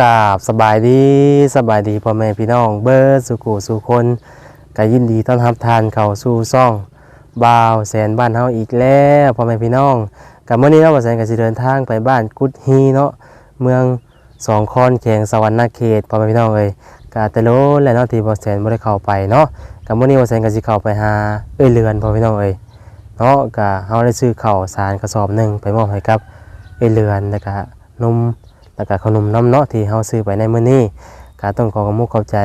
กราบสบายดีสบายดีพ่อแม่พี่น้องเบิร์ดสุขุสุคนก็ยินดีต้อนรับทานเข้าสู่ซ่องบ่าวแสนบ้านเฮาอีกแล้วพ่อแม่พี่น้องกับเมื่อนี้เราบ่าวแสนก็สิเดินทางไปบ้านกุดฮีเนาะเมืองสองคอนแขวงสวรรณเขตพ่อแม่พี่น้องเอ้ยกาแต่โลและเนาะที่บ่าวแสนบ่ได้เข้าไปเนาะกับเมื่อนี้บ่าวแสนก็สิเข้าไปหาเอ้ยเรือนพ่อแม่พี่น้องเอ้ยเนาะก็เฮาได้ซื้อข้าวสารกระสอบหนึงไปมอบให้กับเอ้ยเรือนแล้วก็นม แล้วก็ขนมน้ำเนาะที่เฮาซื้อไปในมื้อนี้ก็ต้องขอขอบมุกขอบใจ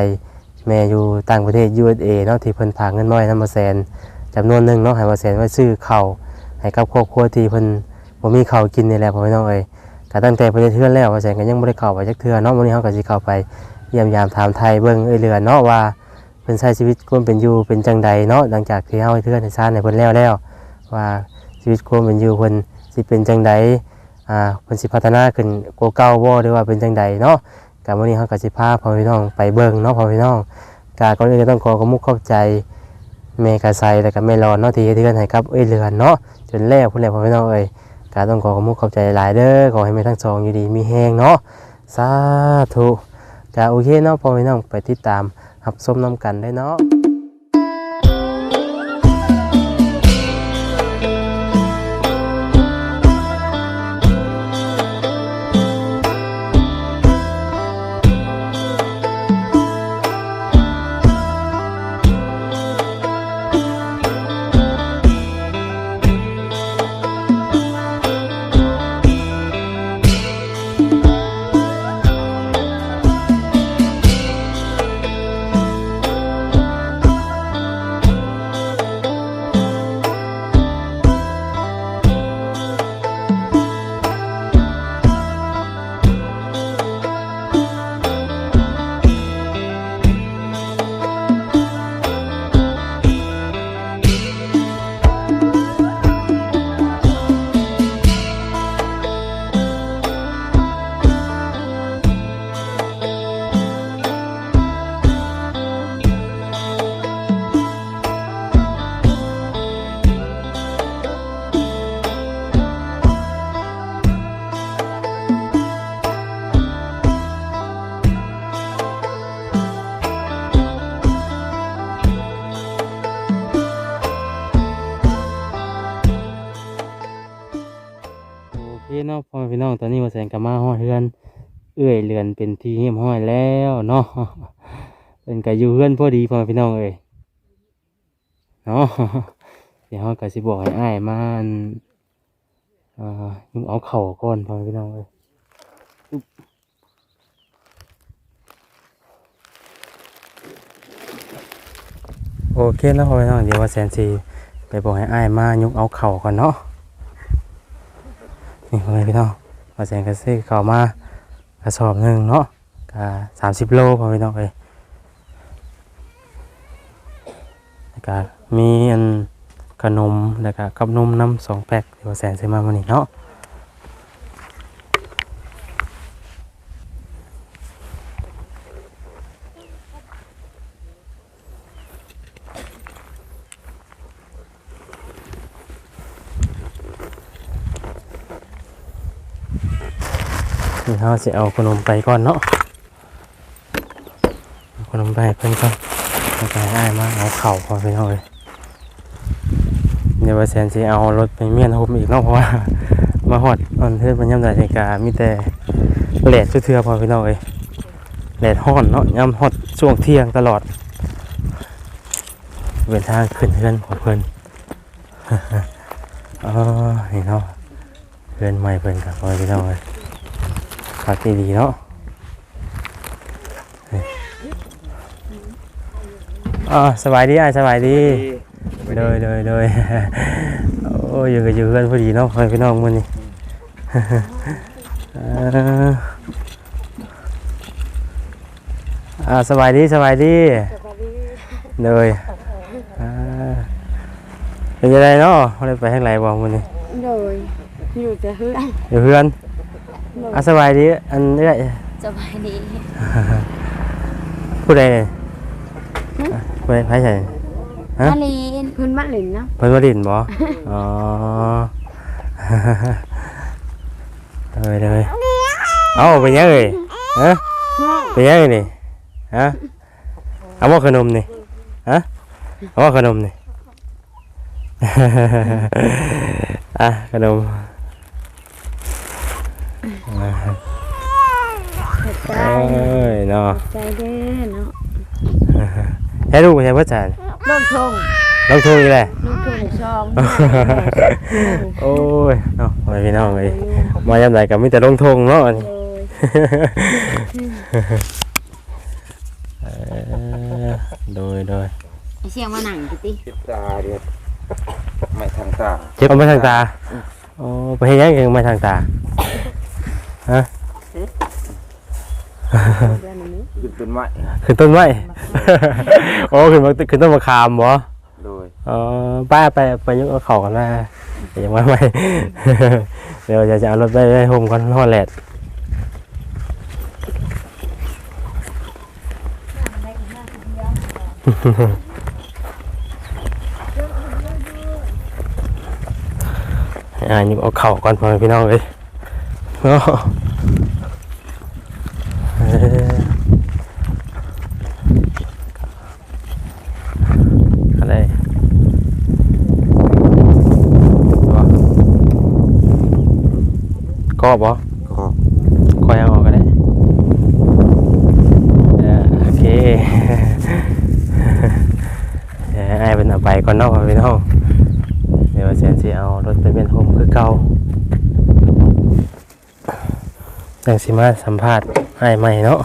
แม่อยู่ต่างประเทศ USA เนาะที่เพิ่นฝากเงินมาไว้นำบ่แสนจำนวนหนึ่งเนาะให้บ่แสนไว้ซื้อข้าวให้กับครอบครัวที่เพิ่นบ่มีข้าวกินนี่แหละพ่อพี่น้องเอ้ยก็ตั้งแต่ไปเทื่อนแล้วบ่แสนก็ยังบ่ได้เข้าไปจักเทื่อเนาะมื้อนี้เฮาก็สิเข้าไปเยี่ยมยามถามไทยเบิ่งเอ้ยเรือเนาะว่าเพิ่นใช้ชีวิตความเป็นอยู่เป็นจังใดเนาะหลังจากที่เฮาให้เทื่อนให้ซ่านให้เพิ่นแล้วแล้วว่าชีวิตความเป็นอยู่เพิ่นสิเป็นจังใด อ่าเพิ่นสิพัฒนาขึ้นกว่าเก่าบ่หรือว่าเป็นจังใดเนาะกามื้อนี้เฮาก็สิพาพ่อพี่น้องไปเบิ่งเนาะพ่อพี่น้องกาก่อนอื่นก็ต้องขอขอบมุกขอบใจแม่กาไซแล้วก็แม่รอนเนาะที่เฮ็ดเทือนให้กับเอ้ยเรือนเนาะจนแล้วพุ่นแล้วพ่อพี่น้องเอ้ยกาต้องขอขอบมุกขอบใจหลายเด้อขอให้แม่ทั้งสองอยู่ดีมีแฮงเนาะสาธุกาโอเคเนาะพ่อพี่น้องไปติดตามรับชมนํกันได้เนาะ เอื้อนเป็นที่เฮียมห้อยแล้วเนาะเป็นกะอยู่เฮือนพอดีพ่อพี่น้องเอ้ยเนาะเดี๋ยวเราก็สิบอกให้อ้ายมาอันเอ่อยุงเอาเข่าก่อนพ่อพี่น้องเอ้ยโอเคเนาะพ่อแม่พี่น้องเดี๋ยวว่าแสนสีไปบอกให้อ้ายมายุงเอาเข่าก่อนเนาะนี่พอพี่น้องมาแสงกระซื้อเข้ามา กระสอบหนึ่งเนาะกะสามสิบโลพอแม่พี่น้องเลยแล้วก็มีอันขนมแล้วก็กับนมน้ำสองแพ็คที่ว่าแสนซื้อมาวันนี้เนาะ นี่เขาจะเอาขนมไปก่อนเนาะขนมไปเพิ่นก่อนแล้วก็ให้อ้ายมาเอาเข่าพอไปเอาเลยเดี๋ยวแสนสิเอารถไปเมียนโฮมอีกเนาะเพราะว่ามาฮอดอันเทศบรรยามใดในกามีแต่แหลดเทือพอพี่น้องเอ้ยแหลดฮ้อนเนาะยามฮอดช่วงเที่ยงตลอดเป็นทางขึ้นเพื่อนของเพิ่นอ๋อนี่เนาะเพื่อนใหม่เพิ่นกับพอพี่น้องเอ้ย พักดีๆเนาะนี่อ่าสบายดีอะสบายดีเลยเลยเลยโอ้ยอยู่กับอยู่กันพอดีเนาะคอยพี่น้องมันนี่อ่าอ่าสบายดีสบายดีเลยอ่าเป็นยังไงเนาะไม่ได้ไปทางไหนบอกมันนี่ rồi อยู่แต่เฮือนอยู่เพื่อน อะสบายดีอันเอ้ยสบายดีผู้ใดเนี่ยผู้ใดไพ่ใช่ฮะมาลีนเพิ่นมาลินเนาะเพิ่นว่าดินบ่อ๋อเลยเลยเอ้าเป็นยังเอ่ยฮะเป็นยังไงนี่ฮะเอาว่าขนมนี่ฮะเอาว่าขนมนี่อะขนมอ่า ใจเอ้ยเนาะใจเด้อเนาะให้ลูกใช่พ่อจานลูกทงลองทุ่งอีกเลยลูกทงช่องโอ้ยเนาะไปพี่น้องเลยมายามใดก็มีแต่ลงทงเนาะอันนี้เออโดยโดยไอเชียงมาหนังกิติติดตาเดียวไม่ทางตาเจ็บเอาไปทางตาโอ้ไปเฮ็ดหยังยังไม่ทางตา ฮะขึ้นต้นไม้ขึ้นต้นไม้โอ้ขึ้นมาขึ้นต้นมะขามบ่โดยอ๋อป้าไปไปยกเอาเข่ากันมายังไม่ไม่เดี๋ยวจะจะเอารถไปไปโฮมกันฮอดแลดอ่านี่เอาเข่าก่อนพ่อแม่พี่น้องเลย เนาะเอ่ออะไรบ่ก็บ่ก็ก็ยังออกก็ได้เออโอเคเดี๋ยวให้อ้ายเป็นเอาไปก่อนเนาะพ่อแม่พี่น้องเดี๋ยวเซนสิเอารถไปเป็นโฮมคือเก่า จังสิมาสัมภาษณ์ให้ใหม่เนาะ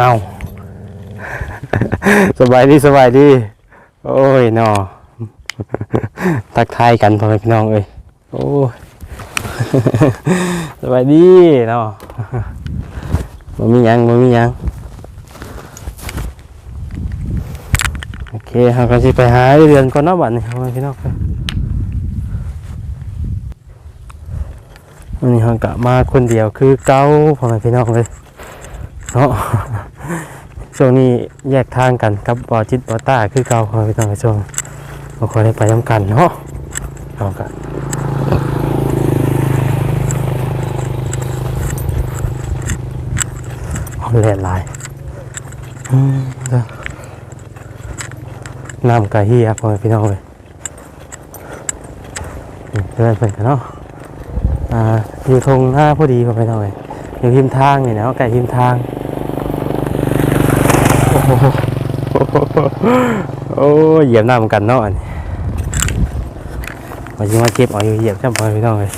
เอาสบายดีสบายดี โอ้ยนอทักทายกันพ่อแม่พี่น้องเอ้ยโอ้ยสบายดีเนาะบ่มีหยังบ่มีหยังโอเคเฮาก็สิไปหาเรือนก่อนเนาะบัดนี้พ่อแม่พี่น้องเอ้ยวันนี้เฮาก็มาคนเดียวคือเก่าพ่อแม่พี่น้องเลยเนาะ ช่วงนี้แยกทางกันกับบอจิตบอต้าคือเก่าพ่อแม่พี่น้องช่วงบ่ค่อยได้ไปนํกันเนาะเอาก็หอมแหลนหลายน้ำกะเฮียพ่อพี่น้องเลยนี่เดินไปกันเนาะอ่าอยู่ทงหน้าพอดีพอพี่น้องเลยอยู่ริมทางนี่นะไก่ริมทาง โอ้โห โอ้ยเหยียบหน้าเหมือนกันเนาะอันนี้มาจิมาเก็บเอาอยู่เหยียบช่ำพอพี่น้องเลย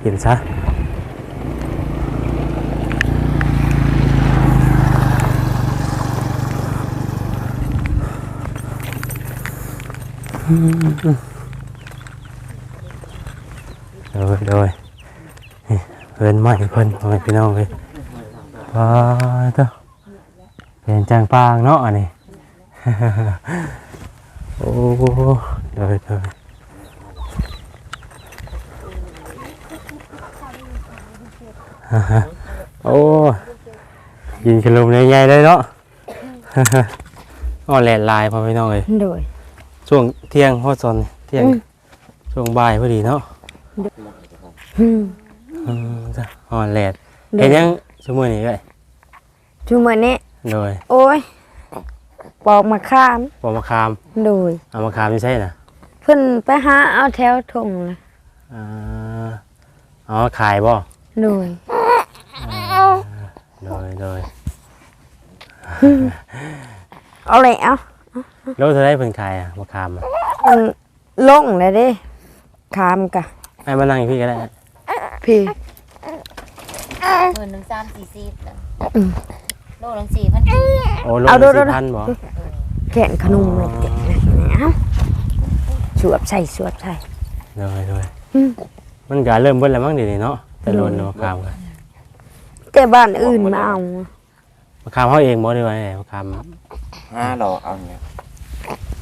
เหยียบซะโดยโดยนี่เพิ่นใหม่เพิ่นพ่อแม่พี่น้องเลยว้าเจ้าเป็นจางปางเนาะอันนี้ โอ้เดยเดยฮ่าฮ่าโอ้ยินขลุมใหญ่ๆเลยเนาะอ๋อแหลนลายพอพี่น้องเลยโดยช่วงเที่ยงพอซอนเที่ยงช่วงบ่ายพอดีเนาะอืมอืมจ้ะอ๋อแหลนเห็นยังชั่วโมงนี้ก็ชุมอนี้โดยโอ้ย ปอกมาข้ามปอกมะขามโดยเอามะขามไม่ใช่นะเพิ่นไปหาเอาแถวทงเลยอ่าอ๋อขายบ่โดยโดยโดยเอาเลยเอาแล้วเธอได้เพิ่นขายอะมะขามอะมันลงเลยเด้ขามกะให้มานั่งอยู่พี่ก็ได้พี่ หมื่นหนึ่งสามสี่สิบอืม โลหนึ่งสี่พันกีโอ้โลเอาดูละดู สี่พันบ่แกงขนมเลยแกงเอ้าสวบใส่สวบใส่ เลยเลยอืม มันก็เริ่มเบิ่แล้วมั้งเดี๋ยวนี้เนาะแต่โดนมะขามกันแต่บ้านอื่นมาเอามะขามเฮาเองบ่ได้ว่าได้มะขามห้าหลอเอาเนี่ย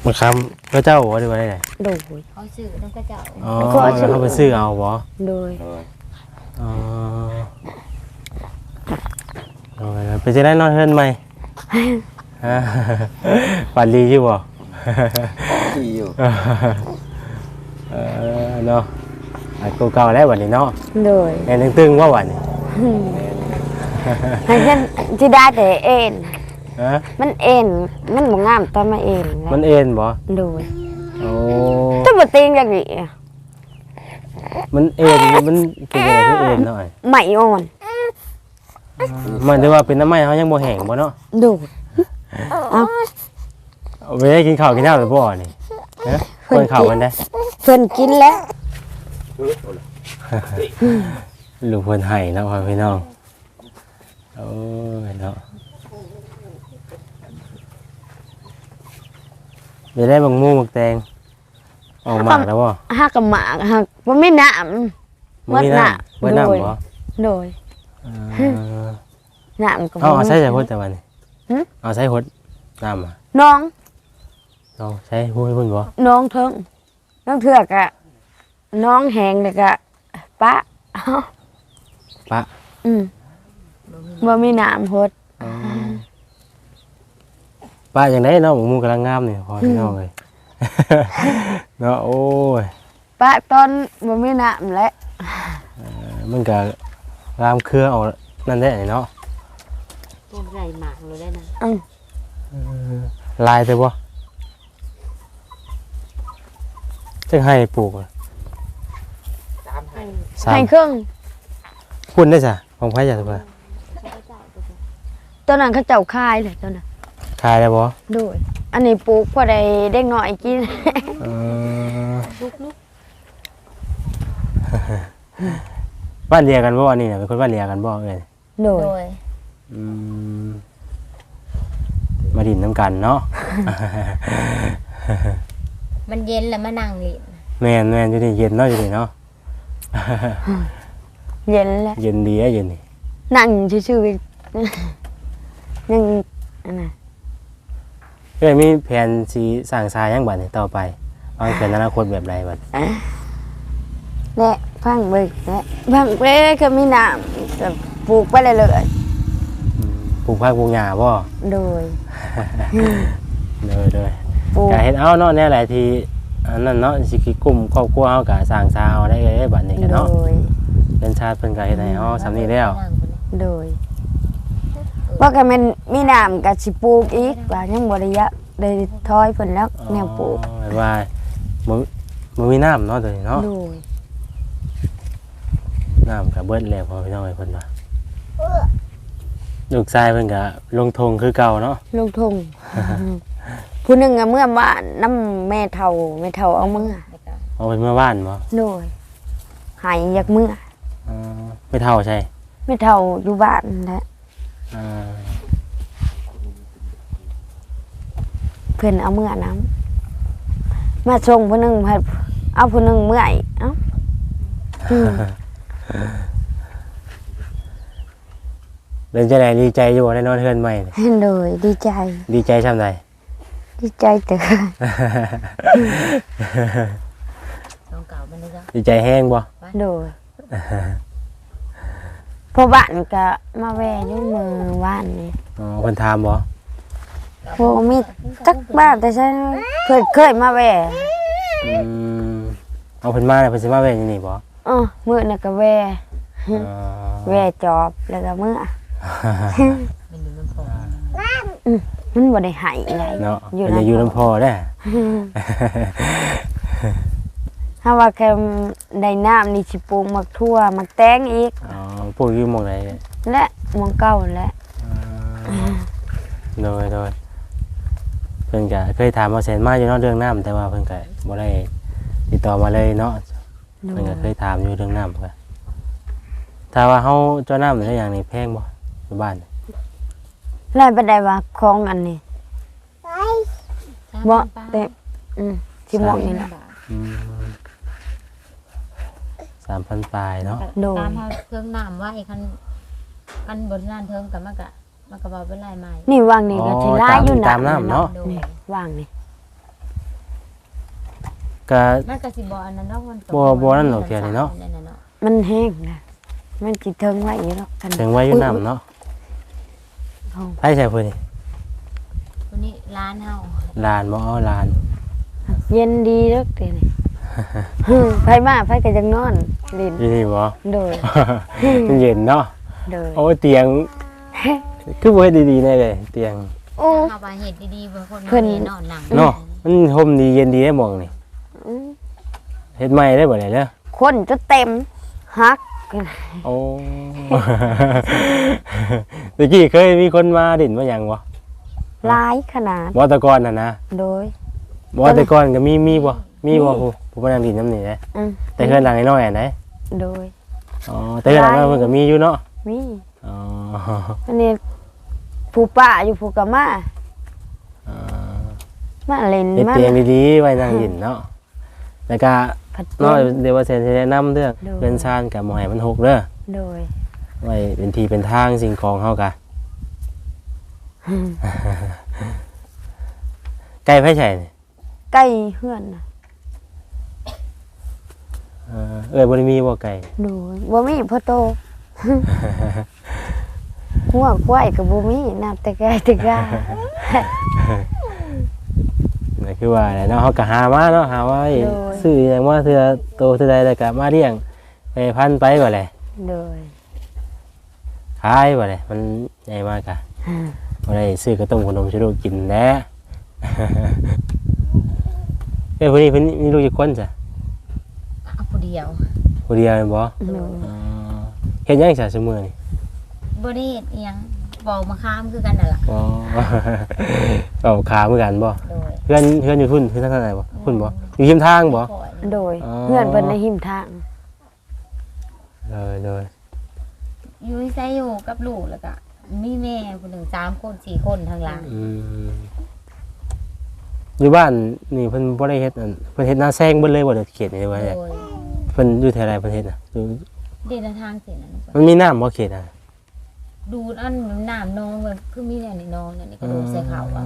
มะขามพระเจ้าบ่ได้ว่าได้ โดย เขาซื้อน้ำกระเจ้าอ๋อเขาเอาซื้อเขาไปซื้อเอาบ่โดย เลยอ๋อ โอ้ยไปจะได้นอนเฮือนใหม่ฮะปันดีอยู่บ่ขี่อยู่เออเนาะอันกูเก่าแล้ววันนี้เนาะโดยแอนตึงๆว่าวันนี้ให้ฉันที่ได้แต่เอ็นฮะมันเอ็นมันบ่งามตอนมาเอ็นไงมันเอ็นบ่โดยโอ้ถ้าบ่ตีงจังนี้มันเอ็นมันเป็นอะไรคือเอ็นหน่อยไม่อ่อน มันถือว่าเป็นน้ำไม้เขายังบ่แห้งบ่เนาะโดยเอาไปได้กินข้าวกินน้ำหรือบ่นี่ฮะคนข้าวมันได้เพิ่นกินแล้วลูกเพิ่นให้เนาะพ่อพี่น้องโอ้ยเนาะไปได้บังมูบักแตงออกหมากแล้วบ่ฮักกับหมากฮักบ่มีน้ำบ่มีน้ำเบิบ่ดน้ำน้ำบ่โดยโดยเออ น้ำก็เอาบ่เอามีใช้ใส่หดแต่วันนี้หึเอาใช้หดน้ำอะน้องเอาใช้พูดให้เพิ่นบ่น้องเทิงน้องเถือกอะน้องแหงเลยกะปะปะอืมบ่มีน้ำหดป้าอย่างไดเนาะหมูหมูกำลังงามนี่พอพี่น้องเลยเนาะโอ้ยปะตอนบ่มีน้ำและมันก็รามเครือเอานั่นได้เนาะ ต้มใส่หมากเลยได้นะลายแต่บ่จังให้ปลูกอะสามให้เครื่องพุ่นได้จ้ะของไผจ้ะทุกคนตอนนั้นเขาเจ้าคายเลยตอนนั้นขายได้บ่โดยอันนี้ปลูกพอได้เด็กน้อยกิน เออลุกลุกบ้านเรียกันบ่อันนี้น่ะเป็นคนบ้านเรียกันบ่เอ้ยโดยโดย อืมมาดินน้ำกันเนาะ มันเย็นแล้วมานั่งเล่นแม่นแม่นอยู่นี่เย็นเนาะอยู่นี่เนาะ เย็นแล้วเย็นดีอะเย็นนี่นั่งชื่อๆยังอันน่ะเอ้ยมีแผนสิสร้างทรายยังบัดนี้ต่อไปวางแผนอนาคตแบบใดบัดและพังเบิกและพังไปก็มีน้ำแต่ปลูกไปเลยเลยอืม ปลูกผักปลูกหญ้าบ่โดยเด้อเด้อปลูก ก็เฮ็ดเอาเนาะแน่หลายทีอันนั้นเนาะสิคิดกลุ่มครอบครัวเฮาก็สร้างทรายเอาได้เลยบัดนี้ก็โดเนาะยเป็นชาติเพิ่นก็เฮ็ดให้เฮาสำนี้แล้วนั่งไปเลยโดยว่าก็แมันมีน้ำกับสิปลูกอีกว่ายังบ่ได้ยะได้ถอยเพิ่นแล้วแนวปลูก อ๋อแบบว่าบ่บ่มีน้ำเนาะตัวนี้เนาะ โดยน้ำก็เบิดแล้วพอพี่น้องเอ้ยเพิ่นว่า ลูกชายเพิ่นก็ลงทงคือเก่าเนาะลงทงผู้หนึงอะเมื่อบ้านน้ำแม่เฒ่าแม่เฒ่าเอาเมื่อแล้วก็เอาไปเมื่อบ้านบ่โดยหายอยากเมื่ออ๋อไม่เท่าใช่แม่เฒ่าอยู่บ้านนั่นแหละอ่าเพิ่นเอาเมื่อน้ำมาส่งผู้หนึงให้เอาผู้หนึงเมื่ออีกเอ้าอืม เป็นจังได๋ดีใจอยู่บ่ได้นอนเฮือนใหม่นี่โดยดีใจ ดีใจช่ำใด ดีใจเตอต้องเก่ามันเลยก็ดีใจแห้งบ่ โดยพอบ้านก็มาแวะอยู่มือบ้านนี่อ๋อเพิ่นถามบ่โหมีจักบ้านแต่ใช่เคยเคยมาแวะอืมเอาเพิ่นมาแล้วเพิ่นสิมาเว้นอยู่นี่บ่เออมื้อน่ะก็แวะอ๋อแวะจอบแล้วก็มื้อ มันอยู่มันพอมันบ่ได้ใหายอะไรเนาะอยู่เพิ่นนะจะอยู่น้ำพ่อเด้อถ้าว่าแกได้น้ำนี่สิปลูกมักทั่วมักแตงอีกอ๋อปลูกอยู่หม่องใดและหมองเก่าและโดยโดยเพิ่นก็เคยถามว่าแสนมาอยู่เนาะเรื่องน้ำแต่ว่าเพิ่นก็บ่ได้ติดต่อมาเลยเนาะโดเพิ่นยก็เคยถามอยู่เรื่องน้ำก็ถ้าว่าเฮาเจ้าน้ำหรืออย่างนี้แพงบ่ อยู่บ้านแล้วบ่ได้ว่าของอันนี้บ่แต่อืมที่หมวกนี่แหละสามพันปลายเนาะโดยตามเฮาเครื่องน้ำไว้คันคันบนนั้นเทิงกับมันก็มันก็บ่เป็นไรใหม่นี่วางนี่ก็สิลายอยู่ตามน้ำเนาะโดยนี่วางนี่ก็มันก็สิบ่อันนั้นเนาะมันก็บ่บ่นั่นหรอกเดี๋ยวนี้เนาะนั่นน่ะเนาะมันแห้งนะมันจิเทิงไว้อยู่หรอกกันถึงไว้อยู่น้ำเนาะเอาไผใช่เพิ่นนี่วันนี้ร้านเฮาลานบ่เอาลาน เย็นดีเด้อเดี๋ยวนี้ ไผมาไผก็จังนอนเล่นอยู่นี่บ่ โดยมันเย็นเนาะ โดย โอ้ยเตียง คือบ่เฮ็ดดีๆแน่เลย เตียงโอ้ เฮาว่าเฮ็ดดีๆเพื่อคนเพิ่นมาเนอนหนังเนาะ มันห่มดีเย็นดีได้หมองนี่อืมเฮ็ดใหม่ได้บ่ได้เด้อคนจะเต็มฮัก โอ้ ตะกี้เคยมีคนมาดินมาหยังบ่หลายขนาดบ่แตะกอนน่ะนะโดย บ่แตะกอนก็มีมีบ่มีบ่ผู้ผู้มานั่งดินน้ำนี่เด้อืมแต่เฮือนหลังน้อยๆอันไหนโดย อ๋อแต่เฮือนหลังน้อยเพิ่นก็มีอยู่เนาะมีอ๋ออันนี้ผู้ป้าอยู่ผู้กะมาอ่ามาเล่นเฮ็ดมาเตียงดีๆไว้นั่งดินเนาะแล้วก็ผัดเนาะเย็นเดี๋ยวว่าสิแนะนำเรื่องโดย เรือนชานกับบ่ให้มันหกเด้อ โดย ไว้เป็นที่เป็นทางสิ่งของเฮากะใกล้ไผใช่นี่ใกล้เฮือนน่ะเออเอ้ยบ่ได้มีบ่ไก่โดยบ่มีพ่อโต หัวควายกับบ่มีน้ำแต่ไกลแต่กานั่นคือว่าแหละเนาะเฮาก็หามาเนาะหาไว้ซื้อหยังมาเทื่อโตเทื่อใดแล้วก็มาเลี้ยงไปพันไปบ่แหละโดย ขายบ่แหละมันใหญ่มากะบ่ได้ซื้อกระต้มขนมชิโรกินแหน่เอ้ยเพิ่นนี่เพิ่นมีลูกจักคนจ้ะเอาผู้เดียวผู้เดียวแม่นบ่โดยอ๋อเฮ็ดหยังซะซุมื้อนี่บ่ได้เฮ็ดอิหยังเว้ามาข้ามคือกันนั่นล่ะ อ๋อเอาขาเหมือนกันบ่โดยเพื่อนเพื่อนอยู่พุ่นเพื่อนทางไหนบ่พุ่นบ่อยู่ริมทางบ่ขอโดยอ๋อ เพื่อนเพิ่นในหิมทาง เลยเลย อยู่ใส่อยู่กับลูกแล้วก็มีแม่คนหนึ่งสามคนสี่คนทางหลังอืมอยู่บ้านนี่เพิ่นบ่ได้เฮ็ดอันเพิ่นเฮ็ดนาแซงเบิดเลยบ่ได้เขตนี่ว่าโดเนี่ยยเพิ่นอยู่แถวใดเพิ่นเฮ็ดน่ะอยู่เดินทางเสร็จแล้วมันมีน้ำบ่เขตน่ะดูดอันน้ำนองมันคือมีแต่ในนองเนี่ยนี่ก็ดูดใส่เขาเอา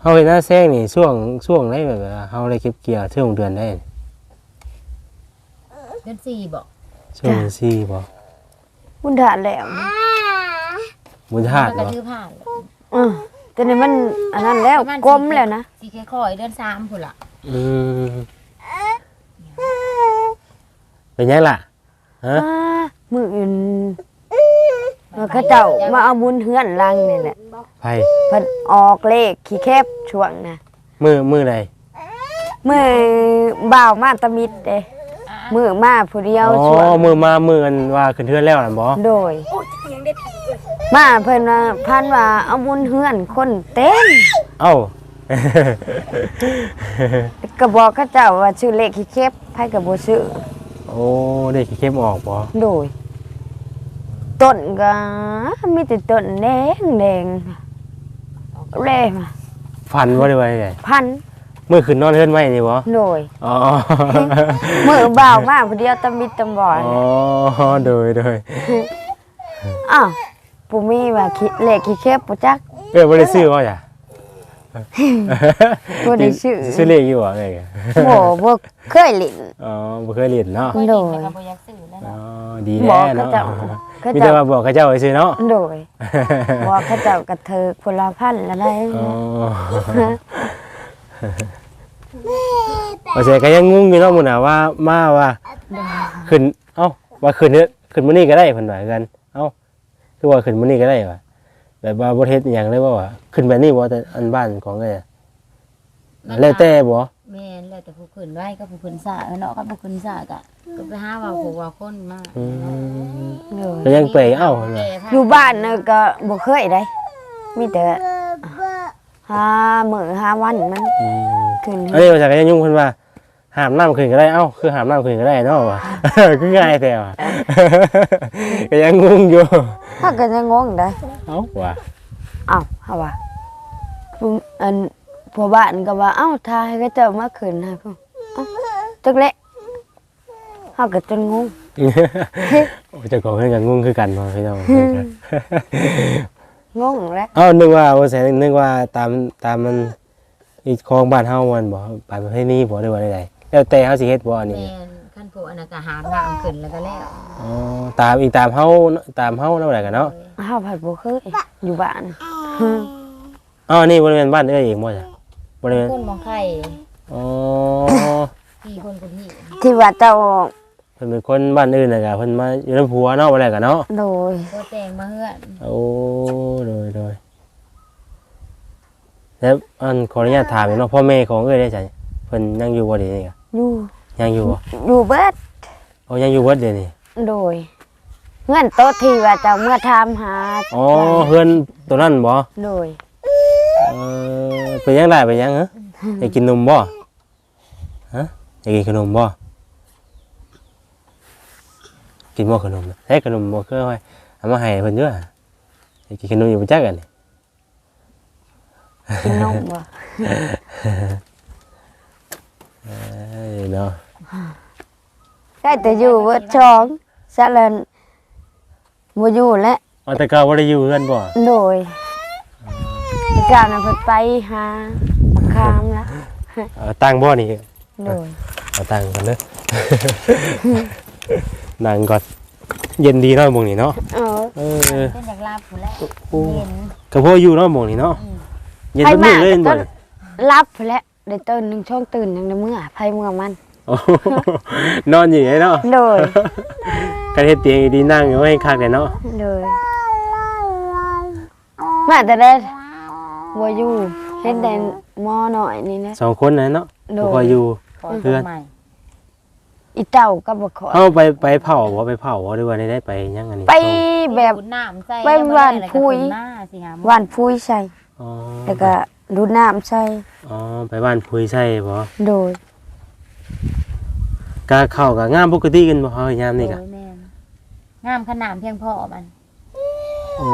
เฮาเฮ็ดนาแซงนี่ช่วงช่วงไหนแบบว่าเฮาได้เก็บเกี่ยวช่วงเดือนได้ เดือนสี่บอก ช่วงสี่บ่บุญถาดแล้วบุญธาตุมันก็บ่ถือผ่านอือแต่นี่มันอันนั้นแล้วประมาณกลมแล้วนะสี่ค่อยๆเดือนสามพุ่นละอืมเป็นยังล่ะฮะอ่ามื้ออื่นแล้วเขาเจ้ามาเอาบุญเฮือนลังนี่แหละไผเพิ่นออกเลขขี้แคบช่วงน่ะมือมือใดมื้อบ่าวมาตะมิดเด้ มื้อมาผู้เดียวอ๋อช่วงมือมามือกันว่าขึ้นเทือนแล้วนั่นบ่โดยมาเพิ่นว่าพันว่าเอาบุญเฮือนคนเต็มเอ้า ก็บอกเขาเจ้าว่าชื่อเลขขี้เข็บไผก็บ่ซื้อโอ้เด็กเข้มออกบ่โดยต้นก็มีแต่ต้นแดงแดงเล่มาฟันบ่ได้ไว้ไงพัน มือขึ้นนอนเฮือนไว้นี่บ่โดยอ๋อมือบ่าวมาผู้เดียวตำบิดตำบอดอ๋อโดยโดยอ้าวปูมีว่าขี้เลขขี้เข็บบ่จักเอ้ยบ่ได้ซื้อบ่จ้ะบ่ได้ซื้อซื้อเลขอยู่บ่เอ้ยบ่บ่เคยเล่นอ๋อบ่เคยเรียนเนาะโดยแล้วก็บ่อยากซื้อแล้วอ๋อเนาะดีบแล้อกวเขาเนาะเจ้าเขามีแต่เจ้าว่าบอกเขาเจ้าไว้ซื่อเนาะโดยบอกเขาเจ้ากระเทิกพลพันธ์อะไรอ๋อ ว่าเสียก็ยังงงอยู่เนาะหมื้อน่ะว่ามาว่าขึ้นเอ้าว่าขึ้นเด้อขึ้นมื้อนี้ก็ได้เพิ่นว่ากันเอ้าคือว่าขึ้นมื้อนี้ก็ได้ว่ะแบบว่าบ่เฮ็ดอหย่างเลยว่าว่าขึ้นแบบนี้บ่แต่อันบ้านของเอ้ยอะแล้วแต่บ่แม่นแล้วแต่ผู้ขืนไว้ก็ผู้ขืนสาเนาะก็ผู้ขืนสาก็ก็ไปหาว่าผู้ว่าคนมากอืมโดยก็ยังเปรยเอ้าแก่พอยู่บ้านน่ะก็บ่เคยได้ มีแต่หามื้อหาวันมันอืม ขึ้นอันนี้มาจากยังยุ่งเพิ่นว่าหามน้ำขึ้นก็ได้เอ้าคือหามน้ำขึ้นก็ได้เนาะว่ะ คือง่ายแต่ว่ะ ก็ยังงงอยู่ถ้าก็จะงงได้เอ้าว่ะอ้าวเฮาว่าอันผัวบ้านก็ว่าเอ้าทายก็เจ้ามาขึ้นฮะก็เอ้าจักเละเฮาก็จนงง โอ้เจ้าของเพิ่นก็งงคือกันพ่อพี่น้อง งงแล้ว เอ้านึกว่าว่าแสนนึกว่าตามตามมัน อีของบ้านเฮามันบ่ไปประเภทนี้บ่ได้ว่าใดๆแล้วแต่เฮาสิเฮ็ดบ่อันนี้แม่นขั้นผูอันนั้นก็หาน้ำขึ้นแล้วก็แล้วอ๋อตามอีกตามเฮาตามเฮาเนาะแหละกันเนาะเฮาผัดบ่เคยอยู่บ้านอ๋อนี่บ่ได้แม่นบ้านเอ้ยเองบ่จ้ะบ่ได้แม่นคนมองไข่อ๋อพี่คนคนที่ที่ว่าเจ้าเพิ่นเป็นคนบ้านอื่นน่ะก็เพิ่นมาอยู่นำผัวเนาะบ่ได้กันเนาะโดยโคแตงมาเฮือนโอ้โดยโดย แล้วอันขออนุญาตถามอีกเนาะพ่อแม่ของเอ้ยได้จ้ะเพิ่นยังอยู่บ่เดี๋ยวนี้ก็อยู่ ยังอยู่บ่อยู่เบิดโอ้ยังอยู่เบิดเดี๋ยวนี้โดยเงื่อนโต๊ะที่ว่าเจ้าเมื่อทำหาอ๋อเพื่อนตัวนั้นบ่โดยเออเป็นยังไงเป็นยังฮะอยากกินนมบ่ฮะอยากกินขนมบ่กินบ่ขนมน่ะใช้ขนมบ่เคยไว้เอามาให้เพิ่นเด้ออยากกินขนมอยู่บ่จักกันนี่ กินนมบ่เอ้ยเนาะได้แต่อยู่เบิดช่องซะแล้วบ่อยู่แล้วเอาแต่เก่าบ่ได้อยู่เฮือนบ่โดยที่กล่าวน่ะเพิ่นไปหาบักคามละเอาตังค์บ่นี่โดยเอาตังค์ก่อนเด้อ นั่งก่อนเย็นดีเนาะหม่องนี้เนาะเออเออเป็นจากลาบผู้แล้วโอ้เย็น ก็พออยู่เนาะหม่องนี้เนาะอืม เย็นเบิดมื้อเลยเห็นบ่ต้นเนี่ยรับพุ่นแหล้วได้ตื่นหนึงช่องตื่นยังได้เมื่อไผเมื่อมันโอ้โหนอนอยู่ไงเนาะโดยการเฮ็ดเตียงดีนั่งอยู่ให้คักเลยเนาะโดยมาแต่ได้บ่อยู่เฮ็ดได้หมอหน่อยนี่นะ สองคนนะเนาะโดบ่ค่อยยอยู่ ขอเพื่อน ใหม่อีเต่าก็บ่ขอเอาไปไปเผาบ่ไปเผาบ่หรือว่าได้ได้ไปยังอันนี้ไปแบบขุดน้ำใส่ไปหวานพุยหน้าสิหาหวานพุยใส่ อ๋อแล้วก็ดูดน้ำใส่อ๋อไปบ้านพุยใช่บ่โดยกะเข้าก็งามปกติกันบ่เฮายามนี่ก็โอ้ยแม่นงามขนาดเพียงพอมัน โอ้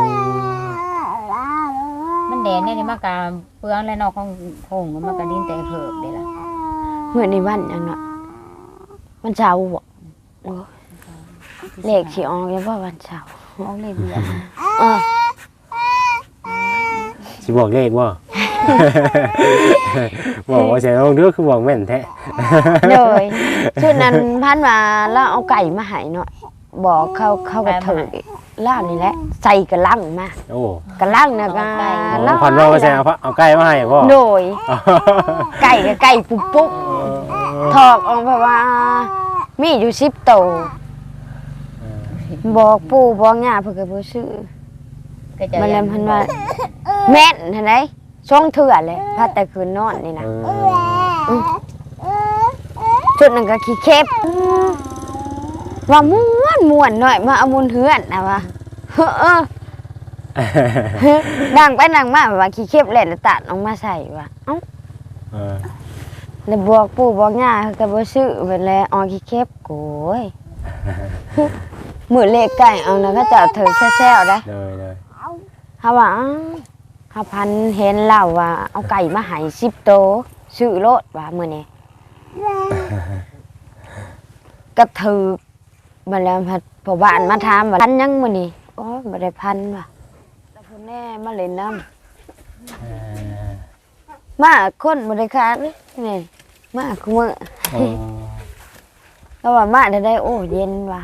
มันแดนเนี่ยนี่มากาเปลืองและนอกของโถงมันกระดินแต่เผิบเด้ล่ะเมื่อในวันอย่างเนาะวันเสาร์บ่โอ้ยเลขสิออกยังว่าวันเสาร์เอาเลยเบียดเออ สิบอกเลขบ่ บอกว่าใช่ลองเด้อคือบอกแม่นแท้ โดยชุดนั้นพันมาแล้วเอาไก่มาให้เนาะบอกเขาเขาก็ถือล่ามนี่แหละใส่กระลังมาโอ้กระลังนะก็อ๋อพันว่าว่าใช่เอาเอาใกล้มาให้บ่โดยไก่กับไก่ปุ๊บปุ๊บถอกออกไปว่า มีอยู่สิบตัวบอกปู่บอกย่าเพื่อก็บ่ซื้อ ก็จะมันเลยพันว่าแม่นเห็นไหมช่องเถื่อเลยพัดแต่คืนนอนนี่นะเออจุดนั้นก็ขี้เข็บว่าม่วนม่วนหน่อยมาเอามุนเฮือนนะวะเฮ้อเออนั่งไปนั่งมาว่าขี้เข็บเล่นแล้วตัดออกมาใส่ว่าเอ้าเออแล้วบอกปู่บอกย่าเขาก็บ่ซื้อไปแล้วออกขี้เข็บโกยมือเลขไก่เอานะก็จะเอาเถิงแซ่ๆได้เลยเลย เขาว่าอ้าวเขาพันเห็นเล่าว่า เอาไก่มาใหายสิบโตวซื้อโลดว่ามื้อนี้ก็ถือมาแล้วพัดพอบ้านมาถามว่าพันยังมื้อนี้โอ้ยบ่ได้พันว่ะแล้วพุ่นแน่มาเล่นน้ำเออมาคนบ่ได้ขาดเลยนี่มาคุมื้ออ๋อก็ว่ามาได้ได้โอ้เย็นว่ะ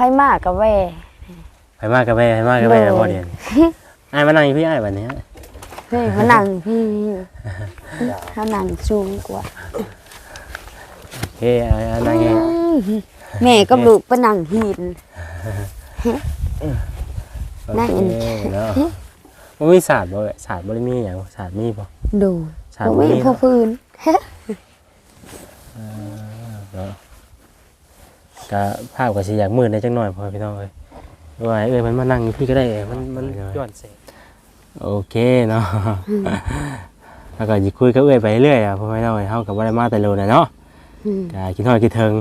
ไผมาก็แว่ไปมากกับแม่ไปมากกับแม่เลยพอเดียนไอ้ายมานั่งอยู่พี่ไอ้ายบัดนี้เฮ้ยมานั่งพี่เขานั่งสูงกว่าโอเคไอ้ายนั่งเองแม่ก็ลูกไปนั่งหินนั่งโออยู่เคเนาะมันมีศาสตร์บ่เอ่ยศาสตร์บ่ได้มีอย่างศาสตร์มีบ่ ดูศาสตร์บ่บ่มีมีพ่อพื้น เนาะ ก็ภาพก็สิอยากมืดได้จังหน่อยพอพี่น้องเอ้ยว่าให้เอ้ยมันมานั่งอยู่พี่ก็ได้มันมันย้อนแสงโอเคเนาะแล้วก็สิคุยกับเอ้ยไปเรื่อยอะพ่อพี่น้องเอ้ยเฮาก็บ่ได้มาแต่โลน่ะเนาะอืมก็คิดฮอดคิดถึง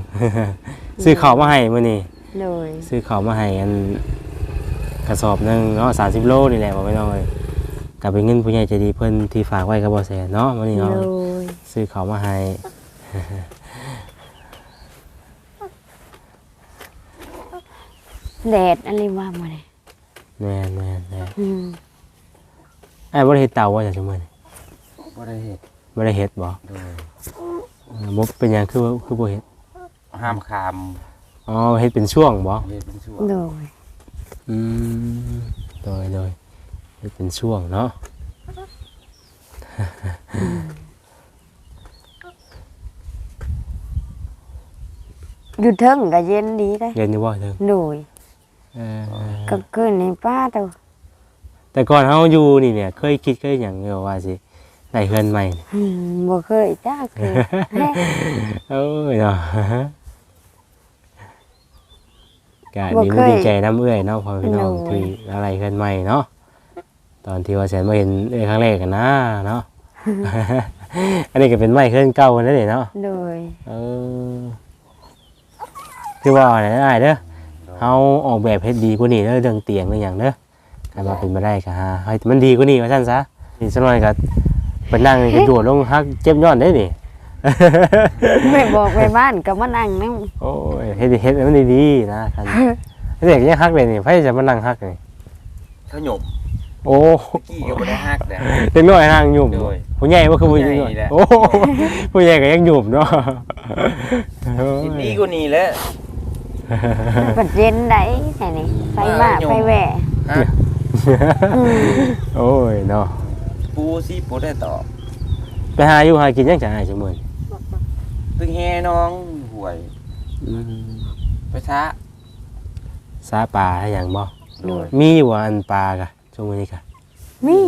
ซื้อข้าวมาให้มื้อนี้โดยซื้อข้าวมาให้อันกระสอบหนึงเนาะ30โลนี่แหละบ่พี่น้องเอ้ยก็เป็นเงินผู้ใหญ่ใจดีเพิ่นที่ฝากไว้กับบ่แสนเนาะมื้อนี้โดเนาะยซื้อเขาวมาให้ แดดอะไรว่ามาเลยแม่นแม่นแม่นอืมไอ้ายบ่ได้เฮ็ดเตาว่าจังซั่นมื้อนี้บ่ได้เฮ็ดบ่ได้เฮ็ดบ่โดยเออบ่เป็นหยังคือว่าคือบ่เฮ็ดห้ามคามอ๋อเฮ็ดเป็นช่วงบ่เฮ็ดเป็นช่วงโดยอืมโดยโดยเฮ็ดเป็นช่วงเนาะอยู่เทิงก็เย็นดีได้ เรียนอยู่บ่เถิงโดยเออ ก็คืนในป้าตัวแต่ก่อนเฮาอยู่นี่เนี่ย เคยคิดเคยหยังอยู่ว่าสิได้เฮือนใหม่นี่อืมบ่เคยจ้าเคยเอ้ยเนาะกะดีมุกดีใจน้ำเอื้อยเนาะพอพี่น้องที่อะไรเฮือนใหม่เนาะตอนที่ว่าแสนมาเห็นเอ้อยครั้งแรกกันนะเนาะอันนี้ก็เป็นไม้เฮือนเก่านั่นเองเนาะโดยเออคือว่าอะไรได้เด้อ เฮาออกแบบเฮ็ดดีกว่านี้เด้อเรื่องเตียงเรื่องหยังเด้อถ้ามาเป็นมาได้ก็หาให้มันดีกว่านี้ว่าซั่นซะนี่สักหน่อยก็ไปนั่งนี่ก็โดดลงฮักเจ็บย้อนได้นี่ ไม่บอกไปบ้านก็มานั่งนั่งโอ้ยเฮ็ดเฮ็ดให้มันดีๆนะคันเด็กยังฮักเลยนี่ไผจะมานั่งฮักนี่ขยมโอ้ กี้ก็บ่ได้ฮักเด้อเด็กน้อยนั่งยุ่มโดยผู้ใหญ่บ่คือผู้ใหญ่ผู้ใหญ่แหละ โอ้ผู้ใหญ่ก็ยังยุ่มเนาะสิดีกว่านี้แหละปัดเย็นได้ไหนนี่ไปมาว่าอยู่ไปแหวะฮะอืมโอ้ยเนาะปูสิบ่ได้ตอบไปหาอยู่หากินยังจังไอ้จังมื้อตึงแฮน้องห่วยอืมไปซะซาปลาให้หยังบ่โดยมีอยู่ว่าอันปลากะช่วงนี้กะมี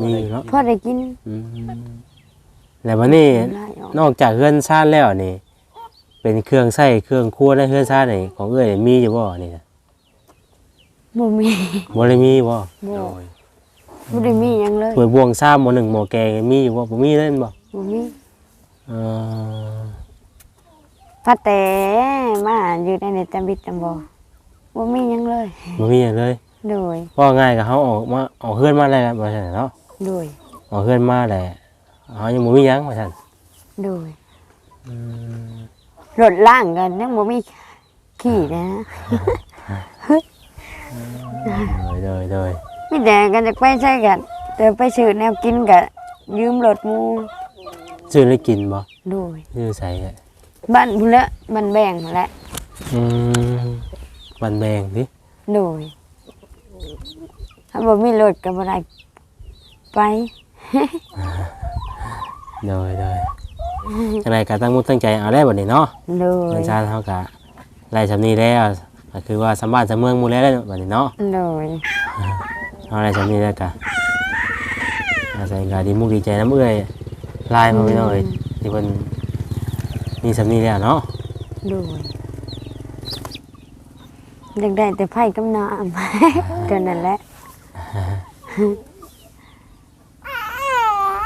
มีเนาะพอได้กินอืมแล้ววันนี้ไล่ออกนอกจากเฮือนซ่านแล้วนี่ เป็นเครื่องใช้เครื่องครัวในเฮือนซ่านนี่ของเอ้ยมีอยู่บ่นี่นะบ่มีบ่ได้มีบ่บ่โดยบ่ได้มีหยังเลยถ้วยบวงซ้ำหม้อหนึ่งหม้อแกงมีอยู่บ่บ่มีเล่นบ่บ่มีเออพระแต่มาอยู่ในในตำบิดตำบ่บ่มีหยังเลย บ่มีหยังเลยโดยว่าง่ายก็เฮาออกมาออกเฮือนมาแล้วบ่ซั่นเนาะโดยออกเฮือนมาแล้วเฮายังบ่มีหยังว่าซั่นโดยอืม รถล่างกันยังบ่มีขี่นะโดยโดยมีแต่กันจะไปใช้กันแต่ไปซื้อแนวกินก็ยืมรถหมู่ซื้อได้กินบ่โดยซื้อใส่อะบ้านพุ่นละบ้านแบ่งพุ่นละอืมบันแบงดิโดยถ้าบ่มีรถก็บ่ได้ไปโดยโดย จังไดก็ตั้งมุกตั้งใจเอาได้บัดนี้เนาะโดยเงินชาติเฮาก็ไล่สำนี้แล้วก็คือว่าสำบ้านสำเมืองหมู่แล้วได้บัดนี้เนาะโดยเอาไล่สำนี้แล้วก็อาศัยก็ดีมุกดีใจน้ำเอื้อยลายมาพี่น้องเอ้ยที่เพิ่นมีสำนี้แล้วเนาะโดยอยากได้แต่ไผ่กับน้ำเท่านั้นแหละ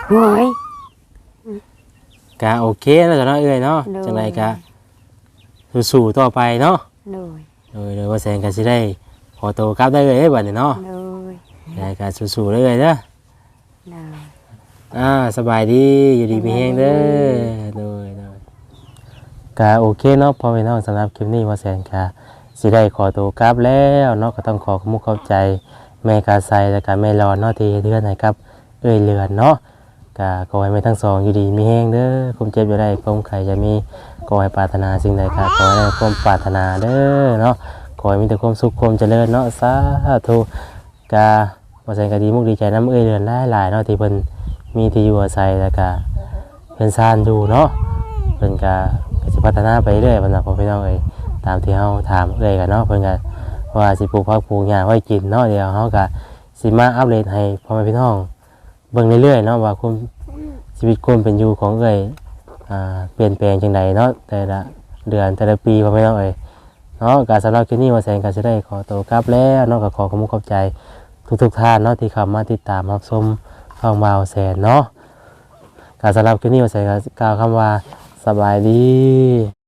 โอ้ย ก็โอเคแล้วก็เนาะเอื้อยเนาะโดยจังไดก็สู้ๆต่อไปเนาะโดยโดยโดยว่าแสงก็สิได้ขอตัวกลับได้เลยเด้บัดนี้เนาะโดยจังไดก็สู้ๆเลยเด้อโดยอ่าสบายดีอยู่ดีมีแห้งเด้อโดยโดยก็โอเคเนาะพอไปน้องสำหรับคลิปนี้ว่าแสนค่ะสิได้ขอตัวกลับแล้วเนาะก็ต้องขอขอบคุณเข้าใจแม่กาไซและก็แม่รอนเนาะที่เฮ็ดเทือนให้ครับเอ้ยเรือนเนาะ ก็ขอให้แม่ทั้งสองอยู่ดีมีแห้งเด้อความเจ็บอยู่ได้ความไข่จะมีขอให้ปรารถนาสิ่งใดก็ขอให้ได้ความปรารถนาเด้อเนาะขอให้มีแต่ความสุขความเจริญเนาะสาธุกาว่าแสนก็ดีมุกดีใจน้ำเอ้ยเรือนหลายๆเนาะที่เพิ่นมีที่อยู่อาศัยแล้วก็เพิ่นซ่านอยู่เนาะเพิ่นก็ก็สิพัฒนาไปเรื่อยเพิ่นน่ะพ่อพี่น้องเอ้ยตามที่เฮาถามเอ้ยกันเนาะเพิ่นก็ว่าสิปลูกผักปลูกหญ้าไว้กินเนาะเดี๋ยวเฮาก็สิมาอัปเดตให้พ่อแม่พี่น้อง เบิ่งเรื่อยๆเนาะว่าความชีวิตความเป็นอยู่ของเอ้ยอ่าเปลี่ยนแปลงจังไดเนาะแต่ละเดือนแต่ละปีพ่อแม่พี่น้องเอ้ยเนาะก็สำหรับคลิปนี้ว่าแสงก็สิได้ขอตัวกลับแล้วเนาะก็ขอขอบคุณขอบใจทุกๆท่านเนาะที่เข้ามาติดตามรับชมฟังบาวแสนเนาะการสำหรับคลิปนี้ว่าแสนก็กล่าวคำว่าสบายดี